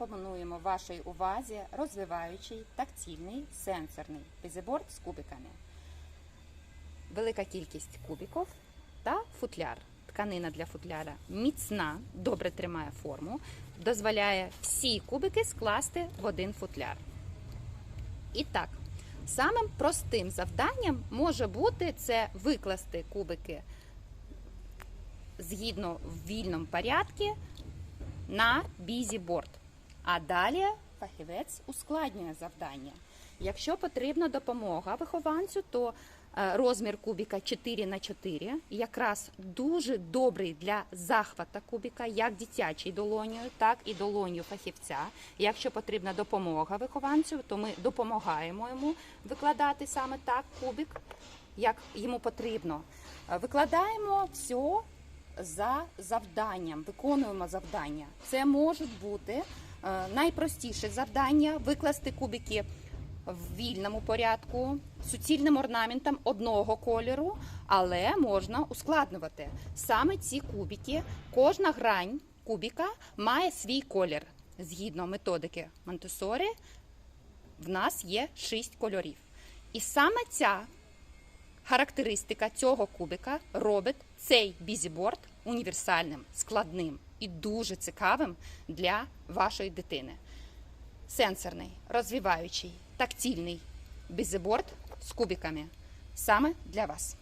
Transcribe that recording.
пропонуємо вашій увазі розвиваючий тактильний сенсорний бізіборд з кубиками. Велика кількість кубиків та футляр. Тканина для футляра міцна, добре тримає форму, дозволяє всі кубики скласти в один футляр. І так, самим простим завданням може бути це викласти кубики згідно в вільному порядку на бізіборд. А далі фахівець ускладнює завдання. Якщо потрібна допомога вихованцю, то е, розмір кубіка 4 на 4 якраз дуже добрий для захвата кубіка, як дитячий долонію, так і долоню фахівця. Якщо потрібна допомога вихованцю, то ми допомагаємо йому викладати саме так кубик, як йому потрібно. Е, Викладаємо все за завданням, виконуємо завдання. Це можуть бути найпростіше завдання викласти кубики в вільному порядку, суцільним орнаментом одного кольору, але можна ускладнювати. Саме ці кубики, кожна грань кубіка має свій колір. Згідно методики Монтесорі, в нас є шість кольорів. І саме ця характеристика цього кубика робить цей бізіборд універсальним, складним і дуже цікавим для вашої дитини. Сенсорний, розвиваючий, тактильний бізеборд з кубиками саме для вас.